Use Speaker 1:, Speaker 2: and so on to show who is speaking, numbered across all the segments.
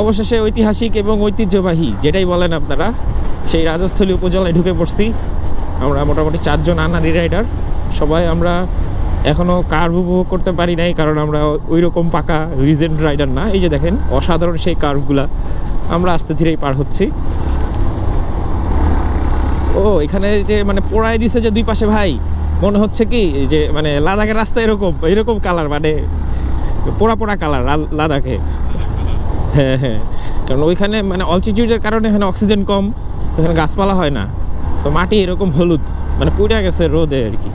Speaker 1: অবশেষে ঐতিহাসিক এবং ঐতিহ্যবাহী, যেটাই বলেন আপনারা, সেই রাজস্থলী উপজেলায় ঢুকে পড়ছি। আমরা মোটামুটি চারজন আনারি রাইডার। সবাই আমরা এখনও কার্ভ উপভোগ করতে পারি নাই, কারণ আমরা ওই রকম পাকা রিজেন্ট রাইডার না। এই যে দেখেন, অসাধারণ সেই কার্ভগুলা। আমরা আস্তে ধীরেই পার হচ্ছি। ও, এখানে যে মানে পোড়ায় দিছে যে দুই পাশে ভাই, মনে হচ্ছে কি যে মানে লাদাখের রাস্তা এরকম এরকম কালার মানে পোড়া পোড়া কালার লাদাখে। হ্যাঁ হ্যাঁ। কারণ ওইখানে মানে অলটিটিউডের কারণে এখানে অক্সিজেন কম এখানে গাছপালা হয় না। তো মাটি এরকম হলুদ মানে পুড়ে গেছে রোদে আর কি।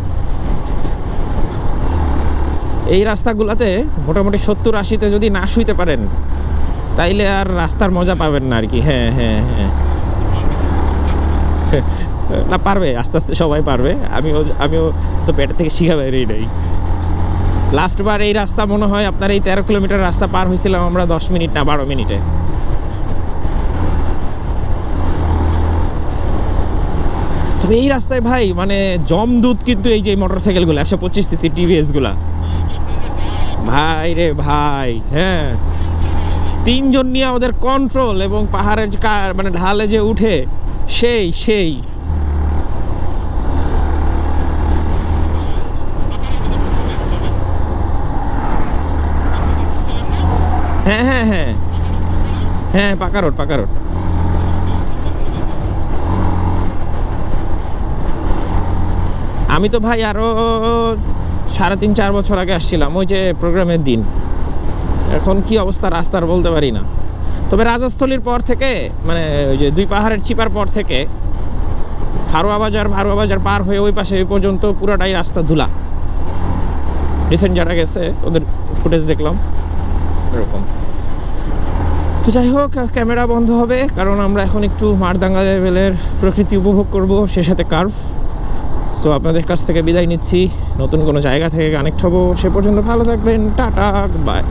Speaker 1: এই রাস্তাগুলোতে মোটামুটি সত্তর আশিতে যদি না শুইতে পারেন, তাইলে আর রাস্তার মজা পাবেন না আর কি। হ্যাঁ হ্যাঁ হ্যাঁ। না, পারবে, আস্তে আস্তে সবাই পারবে। আমিও আমিও তো পেটের থেকে শিখা বেরিয়ে নেই। লাস্টবার এই রাস্তা মনে হয় আপনার এই তেরো কিলোমিটার রাস্তা পার হয়েছিলাম আমরা দশ মিনিট না বারো মিনিটে। তবে এই রাস্তায় ভাই মানে জমদূত কিন্তু এই যে মোটর সাইকেলগুলো একশো পঁচিশ সিসি টিভিএসগুলা ভাই রে ভাই হ্যাঁ। তিনজন নিয়ে ওদের কন্ট্রোল এবং পাহাড়ের মানে ঢালে যে উঠে, সেই সেই। হ্যাঁ হ্যাঁ হ্যাঁ। হ্যাঁ পাকা রোড পাকা রোড। আমি তো ভাই আরও সাড়ে তিন, চার বছর আগে আসছিলাম, ওই যে প্রোগ্রামের দিন। এখন কি অবস্থা রাস্তার বলতে পারি না। তবে রাজস্থলীর পর থেকে মানে ওই যে দুই পাহাড়ের চিপার পর থেকে ভারোয়া বাজার ভারোয়া বাজার পার হয়ে ওই পাশে ওই পর্যন্ত পুরোটাই রাস্তা ধুলা। রিসেন্ট যারা গেছে, ওদের ফুটেজ দেখলাম, এরকম। তো যাই হোক, ক্যামেরা বন্ধ হবে, কারণ আমরা এখন একটু মারদাঙ্গা লেভেলের প্রকৃতি উপভোগ করব, সে সাথে কার্ভ। সো আপনাদের কাছ থেকে বিদায় নিচ্ছি। নতুন কোনো জায়গা থেকে কানেক্ট হব। সে পর্যন্ত ভালো থাকবেন। Tata bye